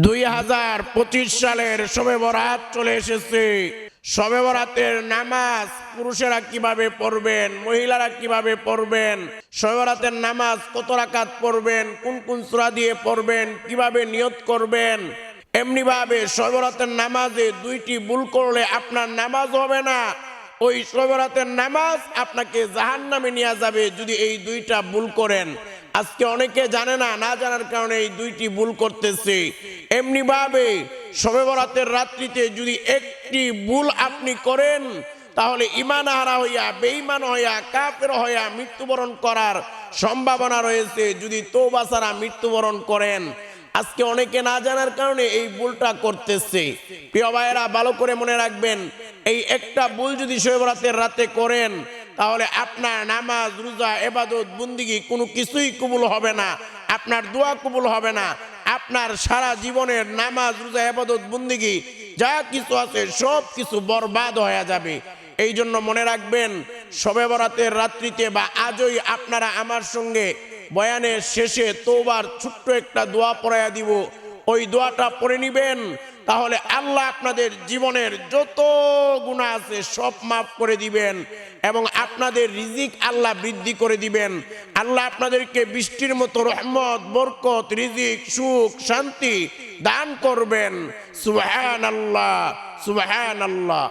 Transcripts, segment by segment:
দুই হাজার পঁচিশ সালের শবে বরাত চলে এসেছে। শবে বরাতের নামাজ পুরুষেরা কীভাবে পড়বেন, মহিলারা কীভাবে পড়বেন, শবে বরাতের নামাজ কত রাকাত পড়বেন, কোন কোন সূরা দিয়ে পড়বেন, কীভাবে নিয়ত করবেন এমনি ভাবে নামাজে দুইটি ভুল করলে আপনার নামাজ হবে না। ওই সবরাতের নামাজ আপনাকে জাহান নামে নিয়ে যাবে যদি এই দুইটা ভুল করেন। আজকে অনেকে জানে না না জানার কারণে এই দুইটি ভুল করতেছে। এমনি ভাবে সবে বরাতের রাত্রিতে যদি একটি ভুল আপনি করেন, তাহলে ইমান হারা হইয়া, বেঈমান হইয়া, কাফের হইয়া মৃত্যুবরণ করার সম্ভাবনা রয়েছে। যদি তৌবা ছাড়া মৃত্যুবরণ করেন, আজকে অনেকে না জানার কারণে এই ভুলটা করতেছে। প্রিয় ভাইয়েরা, ভালো করে মনে রাখবেন, এই একটা ভুল যদি শৈবরাতের রাতে করেন তাহলে আপনার নামাজ, রোজা, এবাদত, বুন্দিগি কোনো কিছুই কবুল হবে না। আপনার দোয়া কবুল হবে না। আপনার সারা জীবনের নামাজ, রোজা, এবাদত, বুন্দিগি যা কিছু আছে সব কিছু বরবাদ হয়ে যাবে। এই জন্য মনে রাখবেন, শবে বরাতের রাত্রিতে বা আজই আপনারা আমার সঙ্গে বয়ানের শেষে তোবার ছোট্ট একটা দোয়া পড়াইয়া দিব। ওই দোয়াটা পড়ে নিবেন তাহলে আল্লাহ আপনাদের জীবনের যত গুণা আছে সব মাফ করে দিবেন এবং আপনাদের রিজিক আল্লাহ বৃদ্ধি করে দিবেন। আল্লাহ আপনাদেরকে বৃষ্টির মতো রহমত, বরকত, রিজিক, সুখ, শান্তি দান করবেন। সুবহান আল্লাহ সুবহান আল্লাহ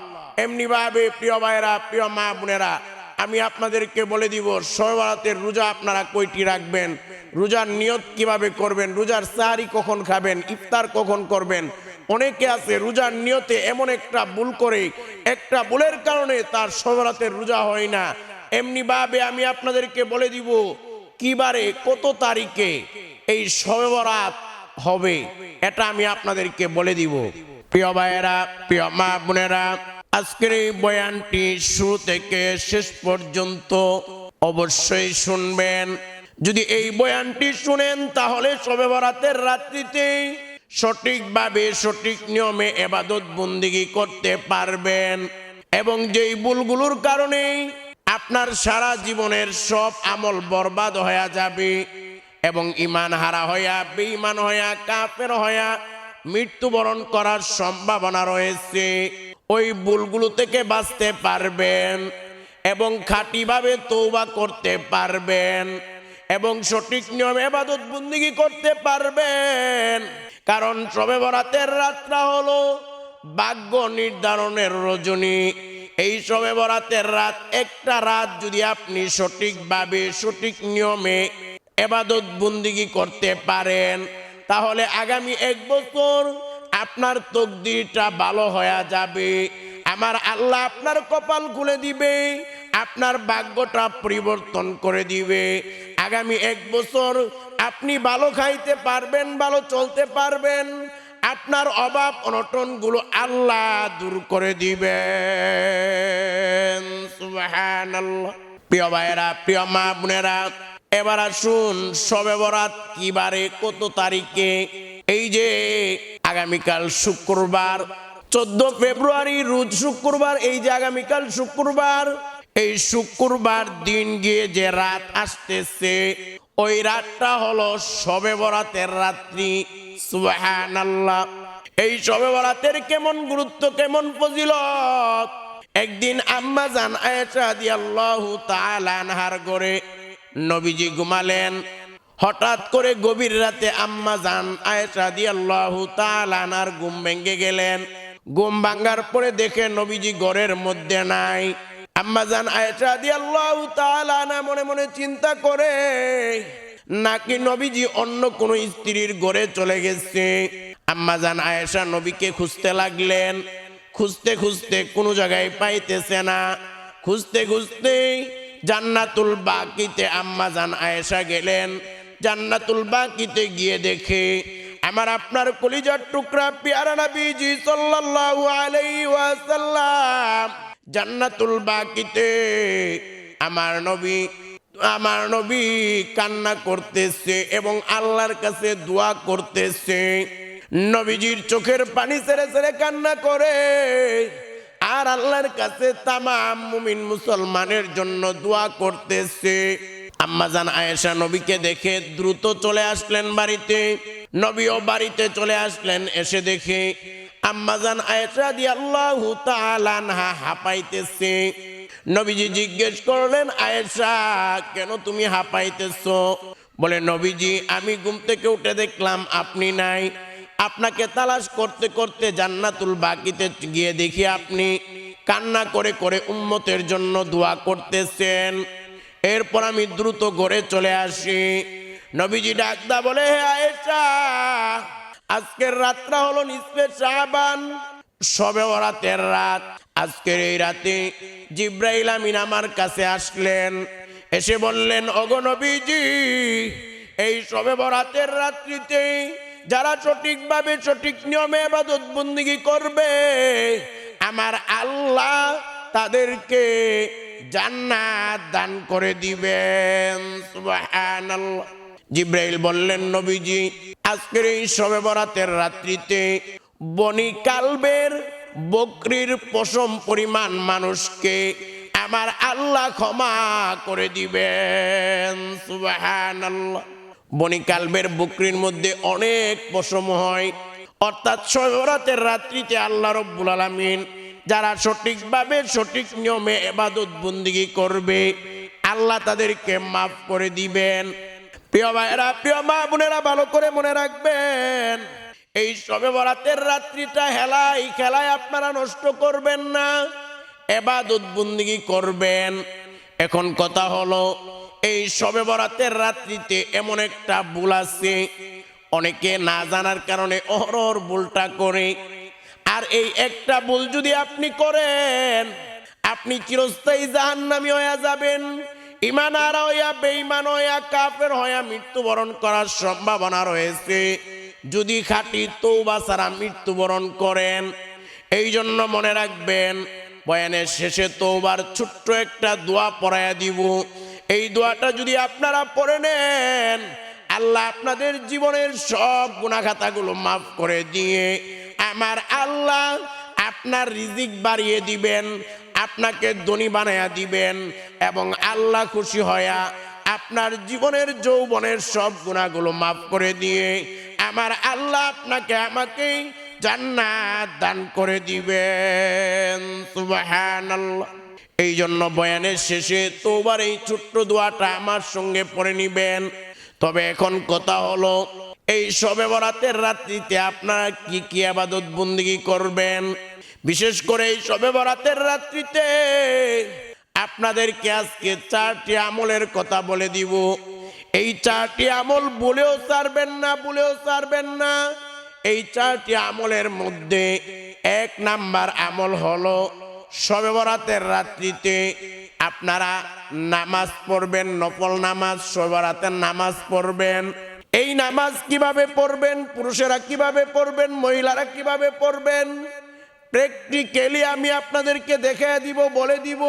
এমনি ভাবে প্রিয় ভাইরা প্রিয় মা বোনেরা, আমি আপনাদেরকে বলে দিব সবারাতের রোজা আপনারা কয়টি রাখবেন? রোজার নিয়ত কীভাবে করবেন? রোজার সাহারি কখন খাবেন? ইফতার কখন করবেন? অনেকে আছে রোজার নিয়তে এমন একটা ভুল করে, একটা ভুলের কারণে তার সবরাতের রোজা হয় না। এমনি ভাবে আমি আপনাদেরকে বলে দিব, কিবারে কত তারিখে এই সবরাত হবে, এটা আমি আপনাদেরকে বলে দিব। প্রিয় ভাইয়েরা, প্রিয় মা বোনেরা, আজকের এই বয়ানটি শুরু থেকে শেষ পর্যন্ত অবশ্যই শুনবেন। যদি এই বয়ানটি শুনেন, তাহলে সবে বরাতের রাত্রিতে সঠিকভাবে, সঠিক নিয়মে এবাদত বন্দিগি করতে পারবেন। এবং যেই ভুলগুলোর কারণে আপনার সারা জীবনের সব আমল বরবাদ হয়ে যাবে এবং ইমান হারা হইয়া, বেঈমান হইয়া, কাফের হইয়া মৃত্যুবরণ করার সম্ভাবনা রয়েছে। ওই ভুলগুলো থেকে বাঁচতে পারবেন এবং খাঁটিভাবে তৌবা করতে পারবেন এবং সঠিক নিয়ম এবাদত বন্দিগি করতে পারবেন। কারণ সবে বরাতের রাতটা হলো ভাগ্য নির্ধারণের রজনী। এই সবে বরাতের রাত, একটা রাত যদি আপনি সঠিকভাবে সঠিক নিয়মে এবাদত বন্দিগি করতে পারেন, তাহলে আগামী এক বছর আপনার তকদিরটা ভালো হয়ে যাবে। আমার আল্লাহ আপনার কপাল খুলে দিবে, আপনার ভাগ্যটা পরিবর্তন করে দিবে। আগামী এক বছর আপনি ভালো খাইতে পারবেন, ভালো চলতে পারবেন। আপনার অভাব অনটনগুলো আল্লাহ দূর করে দিবেন। প্রিয় ভাইয়েরা, প্রিয় মা বোনেরা, এবার আসুন সবে বরাত কি বারে কত তারিখে? এই যে আগামীকাল শুক্রবার, চোদ্দ ফেব্রুয়ারি রোজ শুক্রবার, এই যে আগামীকাল শুক্রবার, এই শুক্রবার দিন গিয়ে যে রাত আসতেছে ওই রাতটা হলো সবে বরাতের রাত্রি সুবাহান আল্লাহ এই সবে বরাতের কেমন গুরুত্ব, কেমন ফজিলত? একদিন আম্মা জান আয়েশা রাদিয়াল্লাহু তাআলা আনহার ঘরে নবীজি ঘুমালেন। হঠাৎ করে গভীর রাতে আম্মা জান আয়েশা রাদিয়াল্লাহু তাআলা আনহার ঘুম ভেঙে গেলেন। ঘুম ভাঙার পরে দেখে নবীজি ঘরের মধ্যে নাই। আম্মা জান আয়েশা রাদিয়াল্লাহু তাআলা আনহা মনে মনে চিন্তা করে, নাকি নবীজি অন্য কোন স্ত্রীর ঘরে চলে গেছে? আম্মা জান আয়েশা নবীকে খুঁজতে লাগলেন। খুঁজতে খুঁজতে কোনো জায়গায় পাইতেছে না। খুঁজতে খুঁজতে জান্নাতুল বাকিতে আম্মা জান আয়েশা গেলেন। জান্নাতুল বাকিতে গিয়ে দেখে, আমার আপনার কলিজার টুকরা পেয়ারা নবীজি সাল্লাল্লাহু আলাইহি ওয়াসাল্লাম জান্নাতুল বাকিতে। আমার নবী আমার নবী কান্না করতেছে এবং আল্লাহর কাছে দোয়া করতেছে। নবীজির চোখের পানি ছেড়ে ছেড়ে কান্না করে। আর আল্লাহর কাছে তামাম মুমিন মুসলমানের জন্য দোয়া করতেছে। আম্মাজান আয়েশা নবীকে দেখে দ্রুত চলে আসলেন বাড়িতে। নবীও বাড়িতে চলে আসলেন, এসে দেখে আম্মাজান আয়েশা রাদিয়াল্লাহু তাআলা আনহা হাঁপাইতেছে। নবীজি জিজ্ঞেস করলেন, আয়েশা, কেন তুমি হাঁপাইতেছো? বলে, নবীজি, আমি ঘুম থেকে উঠে দেখলাম আপনি নাই। আপনাকে তালাশ করতে করতে জান্নাতুল বাকিতে গিয়ে দেখি আপনি কান্না করে করে উম্মতের জন্য দোয়া করতেছেন। এরপর আমি দ্রুত ঘরে চলে আসি। নবীজি ডাকদা বলে, হে আয়েশা আজকের রাতটা হলো নিসফে শাবান। সবে রাতের রাত। আজকের এই রাতে জিব্রাইল আমিন আমার কাছে আসলেন। এসে বললেন অগনবীজি এই সবে বরাতের রাত্রিতে যারা সঠিকভাবে সঠিক নিয়মে আবাদত বন্দিগি করবে, আমার আল্লাহ তাদেরকে জান্নাত দান করে দিবেন। সুবহানাল্লাহ। জিব্রাইল বললেন, নবীজি, আজকের এই সবে বরাতের রাত্রিতে বনি কালবের বকরির পশম পরিমাণ মানুষকে আমার আল্লাহ ক্ষমা করে দিবেন। সুবহানাল্লাহ। বনি কালবের বকরির মধ্যে অনেক পশম হয়। অর্থাৎ সবরাতের রাত্রিতে আল্লাহ রব্বুল আলামিন যারা সঠিকভাবে, সঠিক নিয়মে এবাদত বন্দিগি করবে, আল্লাহ তাদেরকে মাফ করে দিবেন। প্রিয় ভাইয়েরা প্রিয় মা বোনেরা, ভালো করে মনে রাখবেন, এই সবে বরাতের রাত্রিটা হেলাই খেলায় আপনারা নষ্ট করবেন না, এবাদত বন্দিগি করবেন। এখন কথা হলো, এই সবে বরাতের রাত্রিতে এমন একটা ভুল আছে, অনেকে না জানার কারণে অহরহর ভুলটা করে। আর এই একটা ভুল যদি আপনি করেন, আপনি চিরস্থায়ী জাহান্নামি হয়ে যাবেন। ইমান আর হইয়া বেঈমান হইয়া কাফের হইয়া মৃত্যুবরণ করার সম্ভাবনা রয়েছে। যদি খাঁটি তৌবা ছাড়া মৃত্যুবরণ করেন এই জন্য মনে রাখবেন, বয়ানের শেষে তৌবার ছোট্ট একটা দোয়া পড়াইয়া দিব। এই দোয়াটা যদি আপনারা পড়ে নেন, আল্লাহ আপনাদের জীবনের সব গুণাখাতাগুলো মাফ করে দিয়ে আমার আল্লাহ আপনার রিজিক বাড়িয়ে দিবেন। আপনাকে ধনী বানাইয়া দিবেন এবং আল্লাহ খুশি হয়া আপনার জীবনের যৌবনের সব গুণাগুলো মাফ করে দিয়ে আমার আল্লাহ আপনাকে আমাকে জান্নাত দান করে দিবেন। সুবহানাল্লাহ। এই জন্য বয়ানের শেষে তোবার এই ছোট্ট দোয়াটা আমার সঙ্গে পড়ে নিবেন। তবে এখন কথা হলো এই সবে বরাতের রাত্রিতে আপনারা কি কি আবাদত বন্দিগি করবেন? বিশেষ করে এই সবে বরাতের রাত্রিতে আপনাদেরকে আজকে চারটি আমলের কথা বলে দিব। এই চারটি আমল বলেও ছাড়বেন না, বলেও ছাড়বেন না। এই চারটি আমলের মধ্যে এক নাম্বার আমল হলো সবে বরাতের রাত্রিতে আপনারা নামাজ পড়বেন, নফল নামাজ, সবে বরাতের নামাজ পড়বেন। এই নামাজ কীভাবে পড়বেন? পুরুষেরা কীভাবে পড়বেন? মহিলারা কীভাবে পড়বেন? প্র্যাকটিক্যালি আমি আপনাদেরকে দেখে দিব, বলে দিব,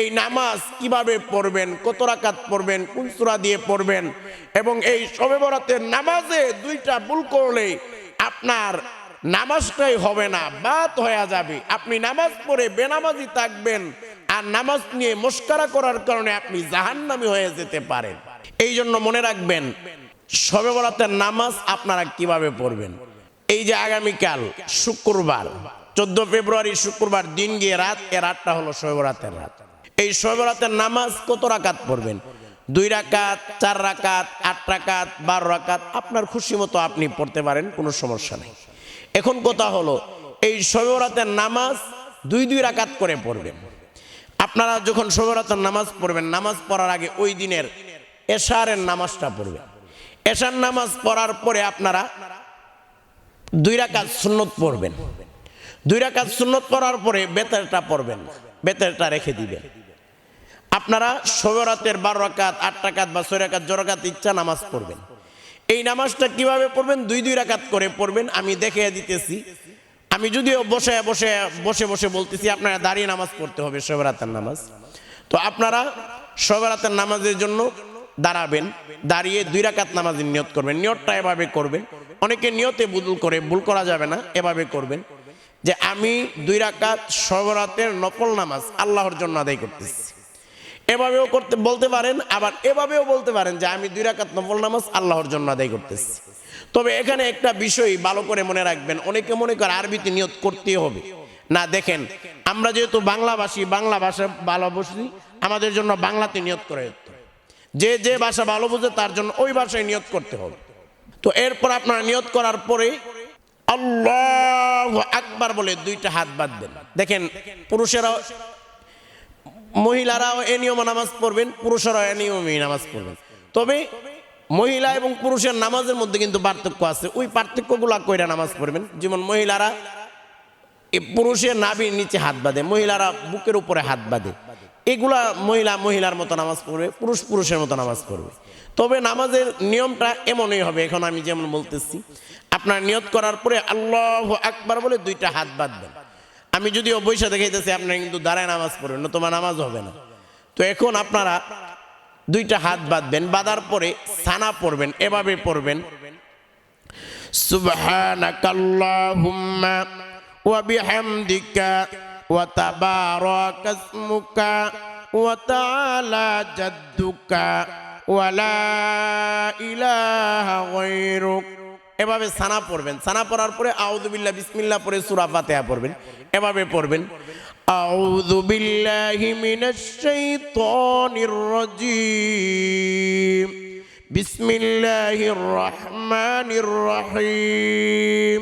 এই নামাজ কীভাবে পড়বেন, কত রাকাত পড়বেন, কোন সূরা দিয়ে পড়বেন? এবং এই সবে বরাতের নামাজে দুইটা ভুল করলে আপনার নামাজটাই হবে না বাদ হয়ে যাবে। আপনি নামাজ পড়ে বেনামাজি থাকবেন, আর নামাজ নিয়ে মস্কারা করার কারণে আপনি জাহান্নামী হয়ে যেতে পারেন। এই জন্য মনে রাখবেন সবে বরাতের নামাজ আপনারা কীভাবে পড়বেন? এই যে আগামীকাল শুক্রবার, চোদ্দ ফেব্রুয়ারি শুক্রবার দিন গিয়ে রাত, এ রাতটা হলো শবে বরাতের রাত। এই শবে বরাতের নামাজ কত রাকাত পড়বেন? দুই রাকাত, চার রাকাত, আট রাকাত, বারো রাকাত, আপনার খুশি মতো আপনি পড়তে পারেন, কোনো সমস্যা নেই। এখন কথা হলো, এই শবে নামাজ দুই দুই রাকাত করে পড়বেন। আপনারা যখন শবে বরাতের নামাজ পড়বেন, নামাজ পড়ার আগে ওই দিনের এশারের নামাজটা পড়বেন। এশার নামাজ পড়ার পরে আপনারা দুই রাকাত সুন্নত পড়বেন। দুই রাকাত সুন্নত পড়ার পরে বেতেরটা পড়বেন, বেতেরটা রেখে দিবেন। আপনারা সবরাতের বারো রাকাত, আট রাকাত বা ছয় রাকাত জরাকাত ইচ্ছা নামাজ পড়বেন। এই নামাজটা কীভাবে পড়বেন? দুই দুই রাকাত করে পড়বেন। আমি দেখে দিতেছি। আমি যদিও বসে বসে বসে বসে বলতেছি, আপনারা দাঁড়িয়ে নামাজ পড়তে হবে সবরাতের নামাজ। তো আপনারা সবরাতের নামাজের জন্য দাঁড়াবেন, দাঁড়িয়ে দুই রাকাত নামাজের নিয়ত করবেন। নিয়তটা এভাবে করবেন। অনেকে নিয়তে ভুল করে, ভুল করা যাবে না, এভাবে করবেন। যে আমি দুই রাকাত সবরাতের নকল নামাজ আল্লাহর জন্য আদায় করতেছি। এভাবেও করতে, বলতে পারেন, আবার এভাবেও বলতে পারেন যে আমি দুই রাকাত নফল নামাজ আল্লাহর জন্য আদায় করতেছি। তবে এখানে একটা বিষয় ভালো করে মনে রাখবেন, অনেকে মনে করে আরবিতে নিয়ত করতেই হবে। না, দেখেন, আমরা যেহেতু বাংলাভাষী, বাংলা ভাষা ভালো বুঝি আমাদের জন্য বাংলাতে নিয়ত করে। যে যে ভাষা ভালো বুঝে, তার জন্য ওই ভাষায় নিয়ত করতে হবে। তো এরপর আপনারা নিয়ত করার পরে আল্লাহ আকবার বলে দুইটা হাত বাদ দেন। দেখেন, পুরুষেরাও মহিলারাও এ নিয়মে নামাজ পড়বেন, পুরুষেরাও এ নিয়মে নামাজ পড়বেন। তবে মহিলা এবং পুরুষের নামাজের মধ্যে কিন্তু পার্থক্য আছে। ওই পার্থক্যগুলা কইরা নামাজ পড়বেন। যেমন মহিলারা পুরুষের নাভির নিচে হাত বাঁধে, মহিলারা বুকের উপরে হাত বাঁধে। এগুলা মহিলা মহিলার মতো নামাজ পড়বে, পুরুষ পুরুষের মতো নামাজ পড়বে। তবে নামাজের নিয়মটা এমনই হবে, এখন আমি যেমন বলতেছি, আপনার নিয়ত করার পরে আল্লাহ আকবার বলে দুইটা হাত বাঁধবেন। আমি যদিও বৈশা দেখাইতেছি, আপনারা কিন্তু দাঁড়ায় নামাজ পড়বেন না তোমার নামাজ হবে না। তো এখন আপনারা দুইটা হাত বাঁধবেন, বাঁধার পরে সানা পড়বেন, এভাবে পড়বেন। সুবহানাকাল্লাহুম্মা ওয়া বিহামদিকা وتبارك اسمك وتعالى جدك ولا إله غيرك এভাবে সানা পড়বেন সানা পড়ার পরে আউযুবিল্লাহ বিসমিল্লাহ পরে সূরা ফাতিহা পড়বেন এভাবে পড়বেন আউযু বিল্লাহি মিনাশ শাইতানির রাজীম بسم الله الرحمن الرحيم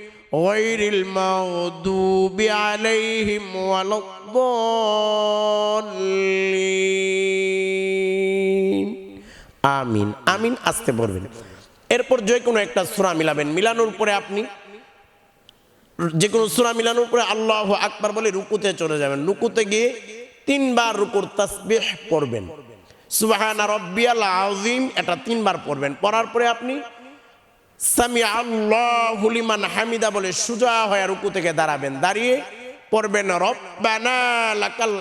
غير المغضوب عليهم ولا الضالين আমিন আমিন আসতে পড়বেন এরপর যে কোনো একটা সূরা মিলাবেন মিলানোর পরে আপনি যে কোনো সুরা মিলানোর পরে আল্লাহ আকবার বলে রুকুতে চলে যাবেন রুকুতে গিয়ে তিনবার রুকুর তাসবিহ পড়বেন সুবাহানা রব্বিয়াল আযীম এটা তিনবার পড়বেন পড়ার পরে আপনি সামি আল্লাহু লিমান হামিদা বলে সুজা হয়ে রুকু থেকে দাঁড়াবেন। দাঁড়িয়ে পড়বেন, রব্বানা লাকাল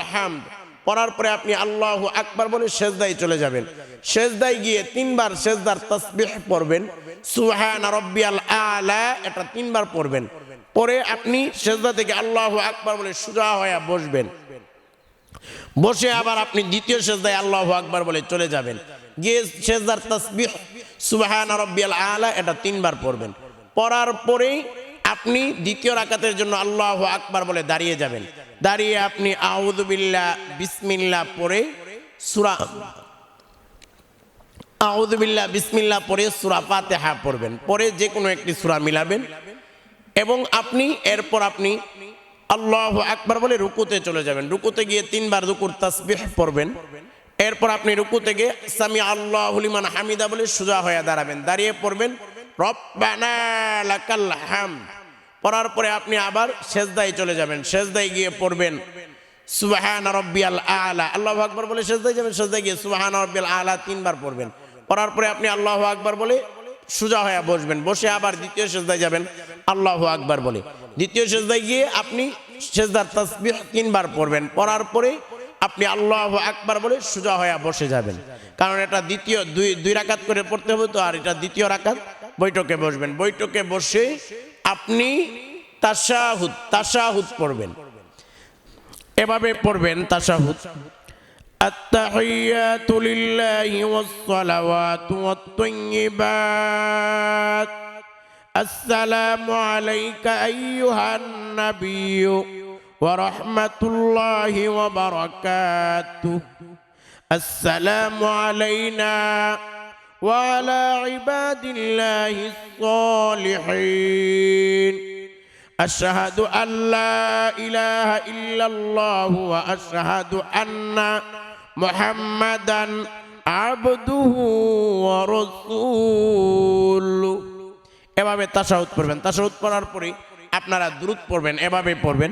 পড়ার পরে আপনি আল্লাহু আকবার বলে সেজদায় চলে যাবেন। সেজদায় গিয়ে তিনবার সেজদার তাসবিহ পড়বেন। সুবহান রব্বিয়াল আলা, এটা তিনবার পড়বেন। পরে আপনি সেজদা থেকে আল্লাহু আকবার বলে সুজা হয়ে বসবেন। বসে আবার আপনি দ্বিতীয় সেজদায় আল্লাহ আকবার বলে চলে যাবেন। গিয়ে সেজদার তসবিহ, সুবাহান রব্বিয়াল আলা, এটা তিনবার পড়বেন। পড়ার পরেই আপনি দ্বিতীয় রাকাতের জন্য আল্লাহ আকবার বলে দাঁড়িয়ে যাবেন। দাঁড়িয়ে আপনি আউদুবিল্লা বিসমিল্লা পড়ে সুরা আউদুবিল্লা বিসমিল্লা পড়ে সুরা ফাতেহা পড়বেন। পরে যে কোনো একটি সুরা মিলাবেন এবং আপনি, এরপর আপনি আল্লাহ আকবার বলে রুকুতে চলে যাবেন। রুকুতে গিয়ে তিনবার রুকুর তাসবিহ পড়বেন। এরপর আপনি রুকু থেকে সামি আল্লাহ লিমান হামিদা বলে সোজা হয়ে দাঁড়াবেন। দাঁড়িয়ে পড়বেন। রব্বানা লাকাল পড়ার পরে আপনি আবার সেজদায় চলে যাবেন। সেজদায় গিয়ে পড়বেন। সুবাহান রব্বিয়াল আলা। আল্লাহ আকবার বলে সেজদায় যাবেন, সেজদায় গিয়ে সুবাহান রব্বিয়াল আলা তিনবার পড়বেন। পড়ার পরে আপনি আল্লাহ আকবার বলে সোজা হয়ে বসবেন। বসে আবার দ্বিতীয় সেজদায় যাবেন। আল্লাহ আকবার বলে। দ্বিতীয় সেজদায় গিয়ে আপনি সেজদার তাসবিহ তিনবার পড়বেন। পড়ার পরে আপনি আল্লাহ আকবার বলে সোজা হয়ে বসে যাবেন কারণ এটা দ্বিতীয় দুই দুই রাকাত করে পড়তে হবে তো আর এটা দ্বিতীয় রাকাত বৈঠকে বসবেন বৈঠকে বসে আপনি তাশাহুদ তাশাহুদ পড়বেন এভাবে পড়বেন তাশাহুদ التحيات لله والصلوات والطيبات السلام عليك أيها النبي ورحمة الله وبركاته السلام علينا وعلى عباد الله الصالحين أشهد أن لا إله إلا الله وأشهد أن محمدا عبده ورسوله এভাবে তাশাহুদ পড়বেন তাশাহুদ পড়ার পরে আপনারা দ্রুত পড়বেন এভাবে পড়বেন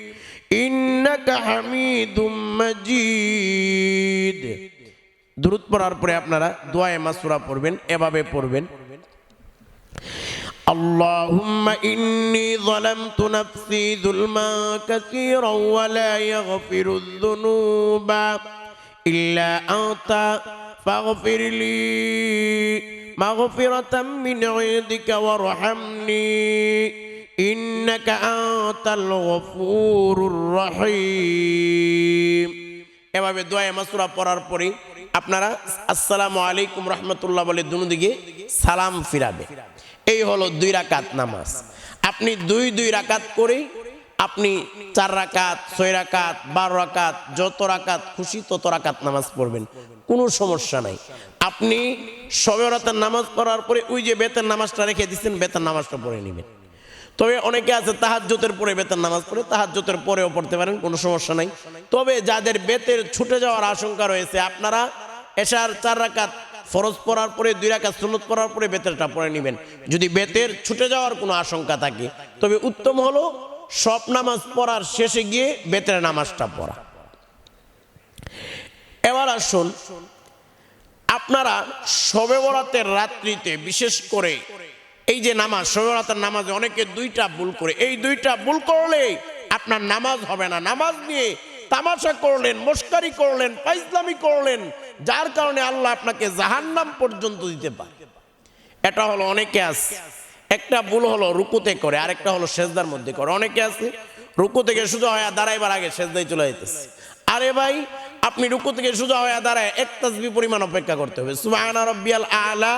إنك حميد مجيد দ্রুত পড়ার পরে আপনারা দোয়ায়ে মাসুরা পড়বেন এভাবে পড়বেন اللهم إني ظلمت نفسي ظلما كثيرا ولا يغفر الذنوب إلا أنت فاغفر لي مغفرة من عندك وارحمني إنك أنت الغفور الرحيم এভাবে দোয়া মাসুরা পড়ার পরে আপনারা আসসালামু আলাইকুম রহমতুল্লাহ বলে দুদিকে সালাম ফিরাবে এই হলো দুই রাকাত নামাজ আপনি দুই দুই রাকাত করে আপনি চার রাকাত ছয় রাকাত বারো রাকাত যত রাকাত খুশি তত রাকাত নামাজ পড়বেন কোনো সমস্যা নাই আপনি সবে রাতের নামাজ পড়ার পরে ওই যে বেতের নামাজটা রেখে দিচ্ছেন বেতের নামাজটা পড়ে নেবেন তবে অনেকে আছে তাহাজ্জতের পরে বেতের নামাজ পড়ে তাহাজ্জতের পরেও পড়তে পারেন, কোনো সমস্যা নাই। তবে যাদের বেতের ছুটে যাওয়ার আশঙ্কা রয়েছে, আপনারা এশার চার রাকাত ফরজ পড়ার পরে, দুই রাকাত সুন্নত পড়ার পরে বেতেরটা পড়ে নেবেন। যদি বেতের ছুটে যাওয়ার কোনো আশঙ্কা থাকে, তবে উত্তম হলো সব নামাজ পড়ার শেষে গিয়ে বেতের নামাজটা পড়া। এবার আসুন, আপনারা শবে বরাতের রাত্রিতে বিশেষ করে এই যে নামাজ শবে বরাতের নামাজে অনেকে দুইটা ভুল করে। এই দুইটা ভুল করলে আপনার নামাজ হবে না। নামাজ নিয়ে তামাশা করলেন মস্কারি করলেন পাইজলামি করলেন, যার কারণে আল্লাহ আপনাকে জাহান্নাম পর্যন্ত দিতে পারে। এটা হলো অনেকে আছে, একটা ভুল হলো রুকুতে করে, আরেকটা হলো সেজদার মধ্যে করে। অনেকে আছে, রুকু থেকে সোজা হয়ে দাঁড়াইবার আগে সেজদায় চলে যেতেছে আরে ভাই, আপনি রুকু থেকে সোজা হয়ে দাঁড়ায় এক তাসবি পরিমাণ অপেক্ষা করতে হবে। সুবহানা রাব্বিয়াল আলা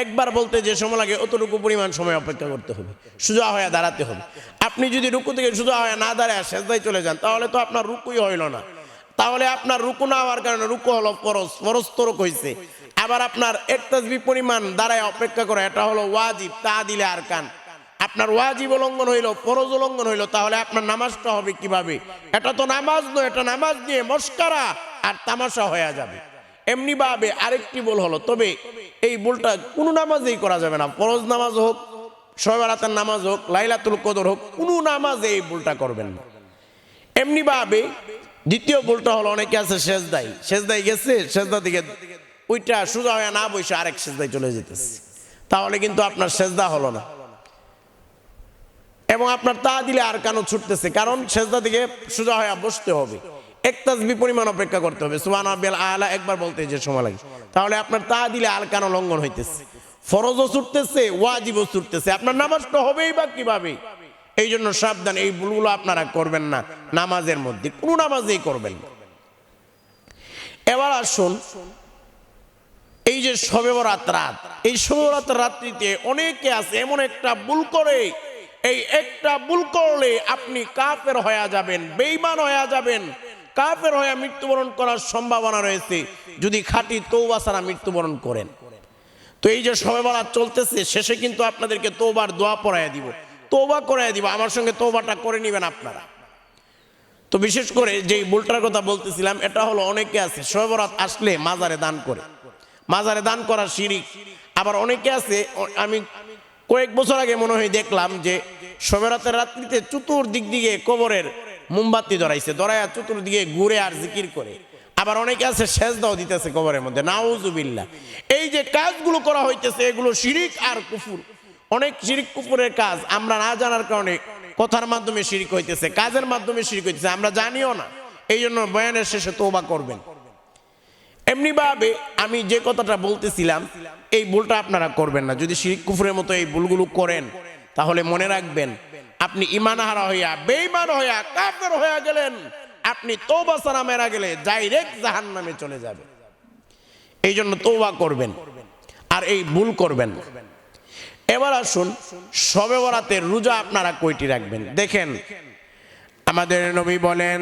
একবার বলতে যে সময় লাগে, অতটুকু পরিমাণ সময় অপেক্ষা করতে হবে। সোজা হয়ে দাঁড়াতে হবে। আপনি যদি রুকু থেকে সোজা হয়ে না দাঁড়ায় সেজদায় চলে যান, তাহলে তো আপনার রুকুই হইল না। তাহলে আপনার রুকু না হওয়ার কারণে রুকু হলো ফরজ ফরজ তরক হয়েছে আবার আপনার এক তাসবি পরিমাণ দাঁড়ায় অপেক্ষা করে, এটা হলো ওয়াজিব, তা দিলে আর কান। আপনার ওয়াজিব উল্লঙ্ঘন হইল, ফরজ উল্লঙ্ঘন হইল, তাহলে আপনার নামাজটা হবে কীভাবে? এটা তো নামাজ নয়, এটা নামাজ নিয়ে মস্কারা আর তামাশা হয়ে যাবে। এমনি ভাবে আরেকটি বল হলো। তবে এই বলটা কোনো নামাজেই করা যাবে না। ফরজ নামাজ হোক সবারাতের নামাজ হোক, লাইলাতুল কদর হোক, কোনো নামাজে এই ভুলটা করবেন না। এমনি ভাবে দ্বিতীয় ভুলটা হলো, অনেকে আছে সেজদাই সেজদাই গেছে, সেজদা দিকে ওইটা সোজা হয়ে না বসে আরেক সেজদায় চলে যেতেছে। তাহলে কিন্তু আপনার সেজদা হলো না। এবং আপনার তা দিলে আর কেন ছুটতেছে। কারণ সেজদা দিকে সোজা হয়ে বসতে হবে। এক তাসবি পরিমাণ অপেক্ষা করতে হবে। সুবান আব্বেল আলা, একবার বলতে যে সময় লাগে। তাহলে আপনার তা দিলে আর কেন লঙ্ঘন হইতেছে? ফরজও ছুটতেছে, ওয়াজিবও ছুটতেছে। আপনার নামাজটা হবেই বা কীভাবে? এই জন্য সাবধান, এই ভুলগুলো আপনারা করবেন না। নামাজের মধ্যে, কোনো নামাজেই করবেন এবার আসুন, এই যে শবে বরাত রাত, এই শবে বরাত রাত্রিতে অনেকে আছে, এমন একটা ভুল করে। এই একটা ভুল করলে আপনি কাফের হয়ে যাবেন বেইমান হয়ে যাবেন। কাফের হয়ে মৃত্যুবরণ করার সম্ভাবনা রয়েছে। যদি খাঁটি তৌবা ছাড়া মৃত্যুবরণ করেন। তো এই যে সবে বরাত চলতেছে, শেষে কিন্তু আপনাদেরকে তোবার দোয়া পড়াইয়া দিব। তোবা করাইয়া দিব, আমার সঙ্গে তোবাটা করে নেবেন আপনারা। তো বিশেষ করে যেই ভুলটার কথা বলতেছিলাম, এটা হলো অনেকে আছে শবে বরাত আসলে মাজারে দান করে। মাজারে দান করা শিরিক। আবার অনেকে আছে, আমি কয়েক বছর আগে মনে হয় দেখলাম যে সবেরাতের রাত্রিতে চতুর্দিক দিকে কবরের মোমবাতি ধরাইছে, ধরাইয়া চতুর্দিকে ঘুরে আর জিকির করে। আবার অনেকে আছে শেষ দাও দিতেছে কবরের মধ্যে, নাউজুবিল্লাহ। এই যে কাজগুলো করা হইতেছে, এগুলো শিরিক আর কুফুর। অনেক শিরিক কুফুরের কাজ, আমরা না জানার কারণে কথার মাধ্যমে শিরিক হইতেছে, কাজের মাধ্যমে শিরিক হইতেছে, আমরা জানিও না। এই জন্য বয়ানের শেষে তোবা করবেন। এমনি ভাবে আমি যে কথাটা বলতেছিলাম, এই ভুলটা আপনারা করবেন না। যদি শিরিক কুফুরের মতো এই ভুলগুলো করেন, তাহলে মনে রাখবেন আপনি ইমানহারা হইয়া বেইমান হইয়া, কাফের হইয়া গেলেন, আপনি তৌবা সারা মেরা গেলে ডাইরেক্ট জাহান নামে চলে যাবে এই জন্য তৌবা করবেন আর এই ভুল করবেন। এবার আসুন, সবে বরাতের রোজা আপনারা কয়টি রাখবেন। দেখেন, আমাদের নবী বলেন,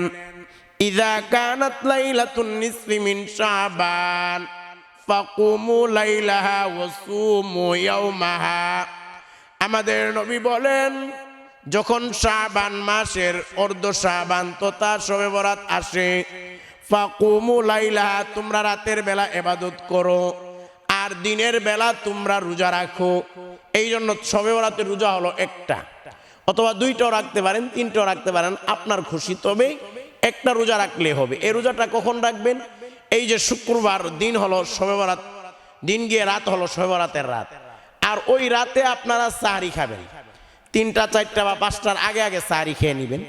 ইদা কানাত লাইলাতুন নিসফি মিন শাবান, ফাকুমু লাইলাহা ওয়া সুমু ইয়াওমাহা আমাদের নবী বলেন যখন শাবান মাসের অর্ধ শাবান তথা শবে বরাত আসে লাইলাহা তোমরা রাতের বেলা এবাদত করো, আর দিনের বেলা তোমরা রোজা রাখো। এই জন্য শবে বরাতের রোজা হলো একটা। অথবা দুইটাও রাখতে পারেন, তিনটাও রাখতে পারেন, আপনার খুশি। তবে একটা রোজা রাখলে হবে। এই রোজাটা কখন রাখবেন? এই যে শুক্রবার দিন হলো শবে বরাত, দিন গিয়ে রাত হলো শবে বরাতের রাত। আর ওই রাতে আপনারা সাহারি খাবেন। তিনটা, চারটা বা পাঁচটার আগে আগে সাহারি খেয়ে নেবেন।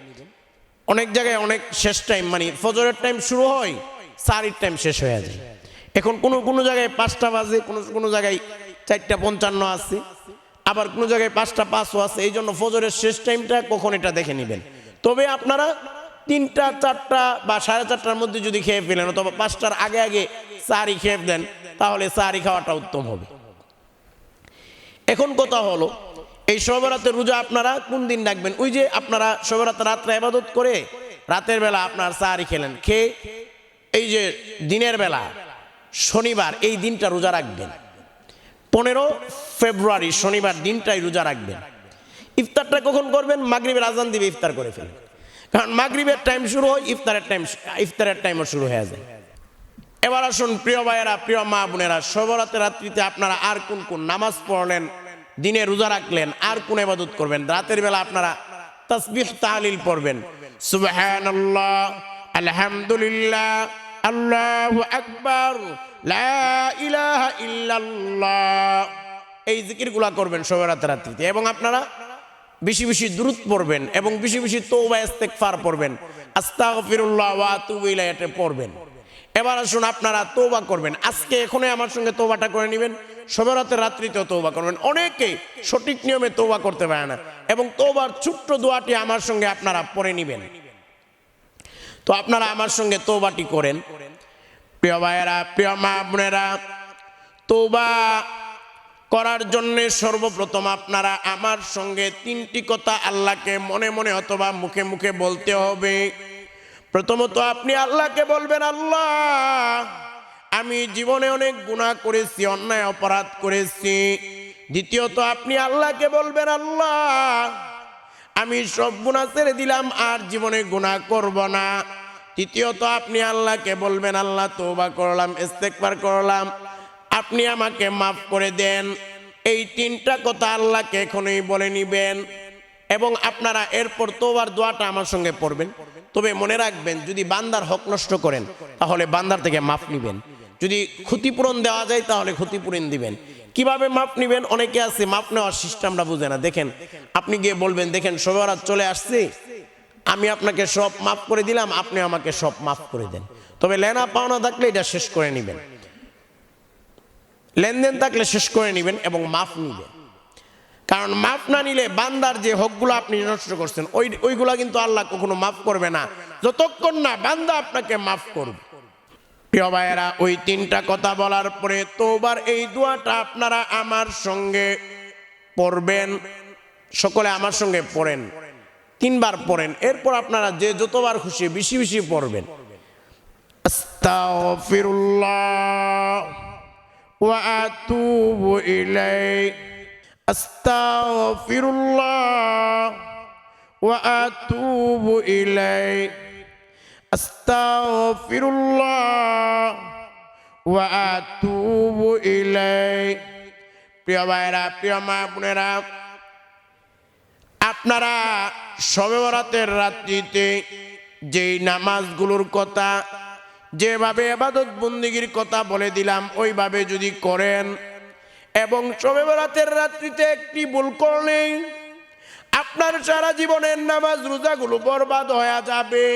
অনেক জায়গায় অনেক শেষ টাইম মানে ফজরের টাইম শুরু হয়, সারির টাইম শেষ হয়ে যায়। এখন কোনো কোনো জায়গায় পাঁচটা বাজে, কোনো কোনো জায়গায় চারটা পঞ্চান্ন আছে, আবার কোনো জায়গায় পাঁচটা পাঁচও আছে, এই জন্য ফজরের শেষ টাইমটা কখন এটা দেখে নেবেন। তবে আপনারা তিনটা, চারটা বা সাড়ে চারটার মধ্যে যদি খেয়ে ফেলেন অথবা পাঁচটার আগে আগে সারি খেয়ে দেন, তাহলে সারি খাওয়াটা উত্তম হবে। এখন কথা হলো এই সবরাতের রোজা আপনারা কোন দিন রাখবেন? ওই যে আপনারা সবরাতে রাত্রে আবাদত করে রাতের বেলা আপনার সাহারি খেলেন। খেয়ে এই যে দিনের বেলা, শনিবার, এই দিনটা রোজা রাখবেন। পনেরো ফেব্রুয়ারি, শনিবার দিনটাই রোজা রাখবেন। ইফতারটা কখন করবেন? মাগরিবের আজান দিবে, ইফতার করে ফেলবেন। কারণ মাগরিবের টাইম শুরু হয়, ইফতারের টাইম ইফতারের টাইমও শুরু হয়ে যায়। এবার আসুন, প্রিয় ভাইয়েরা, প্রিয় মা বোনেরা সবরাতে রাত্রিতে আপনারা আর কোন কোন নামাজ পড়লেন? দিনে রোজা রাখলেন, আর কোন ইবাদত করবেন? রাতের বেলা আপনারা তাসবিহ, তাহলিল পড়বেন। সুবহানাল্লাহ, আলহামদুলিল্লাহ, আল্লাহু আকবার, লা ইলাহা ইল্লাল্লাহ। এই জিকিরগুলা করবেন সবরাতে রাত্রিতে। এবং আপনারা বেশি বেশি দূরত পড়বেন এবং বেশি বেশি তৌবা ইস্তেগফার পড়বেন। আস্তাগফিরুল্লাহ ওয়া আতুবু ইলাইহি পড়বেন। এবার আসুন আপনারা তৌবা করবেন। আজকে এখনই আমার সঙ্গে তৌবাটা করে নেবেন। সবেরাতের রাত্রিতেও তৌবা করবেন। অনেকে সঠিক নিয়মে তৌবা করতে পারে না এবং তৌবার ছোট্ট দোয়াটি আমার সঙ্গে আপনারা পড়ে নেবেন। তো আপনারা আমার সঙ্গে তৌবাটি করেন। প্রিয় ভাইয়েরা, প্রিয় মা বোনেরা তৌবা করার জন্য সর্বপ্রথম আপনারা আমার সঙ্গে তিনটি কথা আল্লাহকে মনে মনে অথবা মুখে মুখে বলতে হবে। প্রথমত আপনি আল্লাহকে বলবেন, আল্লাহ! আমি জীবনে অনেক গুণা করেছি, অন্যায়, অপরাধ করেছি। দ্বিতীয়ত, আপনি আল্লাহকে বলবেন, আল্লাহ, আমি সব গুণা ছেড়ে দিলাম, আর জীবনে গুনাহ করব না। তৃতীয়ত, আপনি আল্লাহকে বলবেন, আল্লাহ তৌবা করলাম ইস্তেকবার করলাম। আপনি আমাকে মাফ করে দেন। এই তিনটা কথা আল্লাহকে এখনই বলে নিবেন এবং আপনারা এরপর তোবার দোয়াটা আমার সঙ্গে পড়বেন। তবে মনে রাখবেন, যদি বান্দার হক নষ্ট করেন, তাহলে বান্দার থেকে মাফ নিবেন। যদি ক্ষতিপূরণ দেওয়া যায়, তাহলে ক্ষতিপূরণ দিবেন। কীভাবে মাপ নিবেন? অনেকে আছে, মাপ নেওয়ার সিস্টেমটা বুঝে না। দেখেন, আপনি গিয়ে বলবেন, দেখেন সবারাত চলে আসছে। আমি আপনাকে সব মাফ করে দিলাম, আপনি আমাকে সব মাফ করে দেন। তবে লেনা পাওনা থাকলে এটা শেষ করে নেবেন। লেনদেন থাকলে শেষ করে নেবেন এবং মাফ নিবেন। কারণ মাফ না নিলে বান্দার যে হকগুলো আপনি নষ্ট করছেন, ওই ওইগুলা কিন্তু আল্লাহ কখনো মাফ করবে না। যতক্ষণ না বান্দা আপনাকে মাফ করবে। প্রিয় ভাইয়েরা, ওই তিনটা কথা বলার পরে তোবার এই দোয়াটা আপনারা আমার সঙ্গে পড়বেন, সকলে আমার সঙ্গে পড়েন, তিনবার পড়েন, এরপর আপনারা যে যতবার খুশি বেশি বেশি পড়বেন। আস্তাগফিরুল্লাহ ওয়া আতুবু ইলাইহি। ওয়া ইলাইহি। প্রিয় ভাইরা, প্রিয় মা বোনেরা, আপনারা শবে বরাতের রাত্রিতে যেই নামাজগুলোর কথা, যেভাবে আবাদত বন্দিগির কথা বলে দিলাম, ওইভাবে যদি করেন এবং শবে বরাতের রাত্রিতে একটি ভুল করলেই আপনার সারা জীবনের নামাজ রোজাগুলো বরবাদ হয়ে যাবে।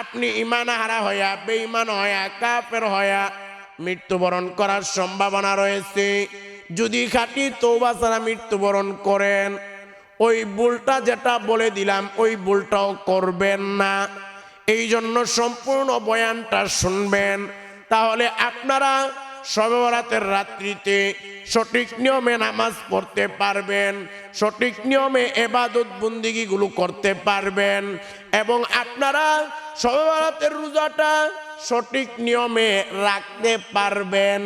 আপনি ইমান হারা হইয়া, বেঈমান হইয়া, কাফের হইয়া মৃত্যুবরণ করার সম্ভাবনা রয়েছে। যদি খাঁটি তৌবা ছাড়া মৃত্যুবরণ করেন, ওই বুলটা যেটা বলে দিলাম, ওই বুলটাও করবেন না। এই জন্য সম্পূর্ণ বয়ানটা শুনবেন। তাহলে আপনারা সবেবরাতের রাত্রিতে সঠিক নিয়মে নামাজ পড়তে পারবেন, সঠিক নিয়মে এবাদত বন্দিগিগুলো করতে পারবেন এবং আপনারা সবে রোজাটা সঠিক নিয়মে রাখতে পারবেন।